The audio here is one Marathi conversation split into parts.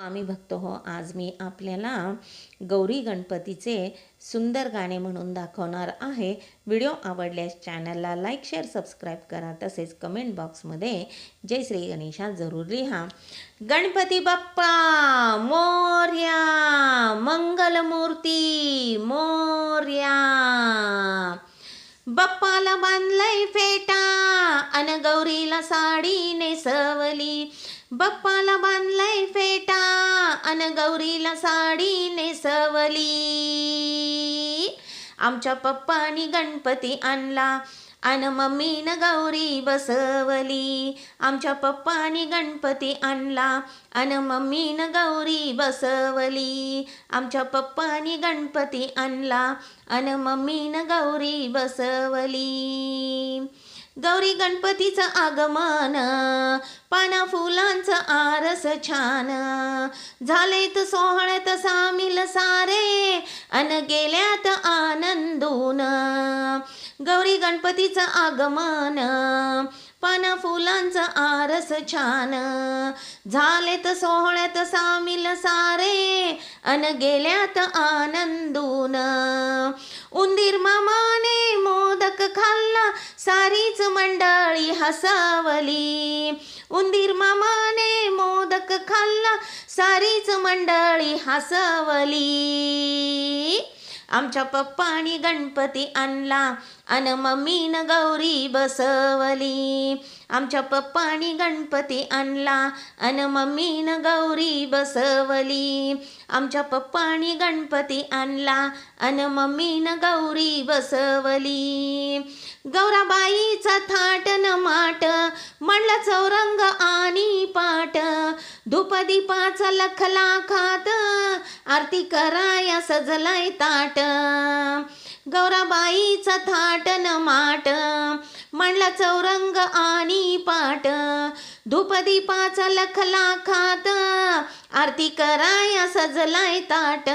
आम्ही भक्त हो. आज मी आपल्याला गौरी गणपतीचे सुंदर गाणे म्हणून दाखवणार आहे. व्हिडिओ आवडल्यास चॅनलला लाईक शेअर सबस्क्राईब करा. तसेच कमेंट बॉक्समध्ये जय श्री गणेशा जरूर लिहा. गणपती बाप्पा मोर्या मंगलमूर्ती मोर्या. बाप्पाला बांधलंय फेटा अन गौरीला साडी नेसवली बाप्पाला बांधलाय फेटा अन गौरीला साडी नेसवली. आमच्या पप्पानी गणपती आणला अन मम्मीनं गौरी बसवली. आमच्या पप्पानी गणपती आणला अन मम्मीनं गौरी बसवली. आमच्या पप्पानी गणपती आणला अन मम्मीनं गौरी बसवली. गौरी गणपतीचं आगमन पाना फुलांचं आरस छान. झालेत सोहळ्यात सामील सारे अन गेल्यात आनंदून. गौरी गणपतीचं आगमन पाना फुलांचं आरस छान. झालेत सोहळ्यात सामील सारे अन गेल्यात आनंदून. उंदीर मामाने खाल्ला सारीच मंडळी हसावली. उंदीर मामाने मोदक खाल्ला सारीच मंडळी हसावली. आमच्या पप्पानी गणपती आणला. अन मम्मीन गौरी बसवली. आमच्या पप्पानी गणपती आणला. अन मम्मीन गौरी बसवली. आमच्या पप्पानी गणपती आणला. अन मम्मीन गौरी बसवली. गौराबाईचा थाट न माट म्हणला चौरंग आणि पाट धूपदीपाचा लखला लाखात आरती कराया सजलाय ताट. गौराबाईचा थाट न माट म्हणला चौरंग आणि पाट. धूपदीपाचा लखला लाखात आरती कराया सजलाय ताट.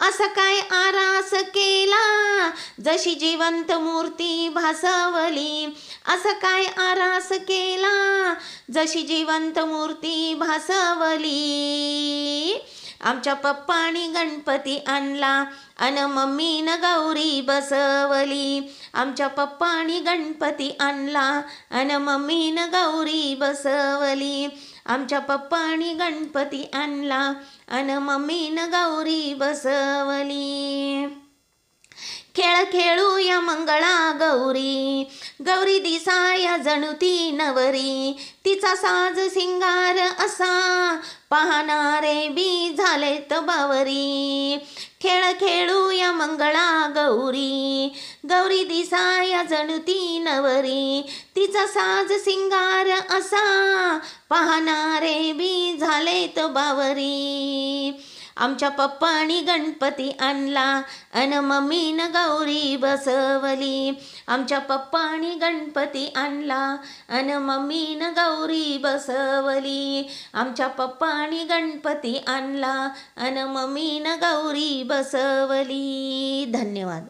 असं काय आरास केला? जशी जिवंत मूर्ती भासावली असं काय आरास केला? जशी जिवंत मूर्ती भासावली आमच्या पप्पानी गणपती आणला अन मम्मीनं गौरी बसवली. आमच्या पप्पानी गणपती आणला अन मम्मीनं गौरी बसवली. आमच्या पप्पानी गणपती आणला अन मम्मीनं गौरी बसवली. खेळ खेळूया मंगळा गौरी. गौरी दिसाया जणू ती नवरी. तिचा साज सिंगार असा. पाहणारे बी झालेत बावरी. खेळ खेळूया मंगळा गौरी. गौरी दिसाया जणू ती नवरी. तिचा साज सिंगार असा. पाहणारे बी झालेत बावरी. आमच्या पप्पानी गणपती आणला अन मम्मीनं गौरी बसवली. आमच्या पप्पानी गणपती आणला अन मम्मीनं गौरी बसवली. आमच्या पप्पानी गणपती आणला अन मम्मीनं गौरी बसवली. धन्यवाद.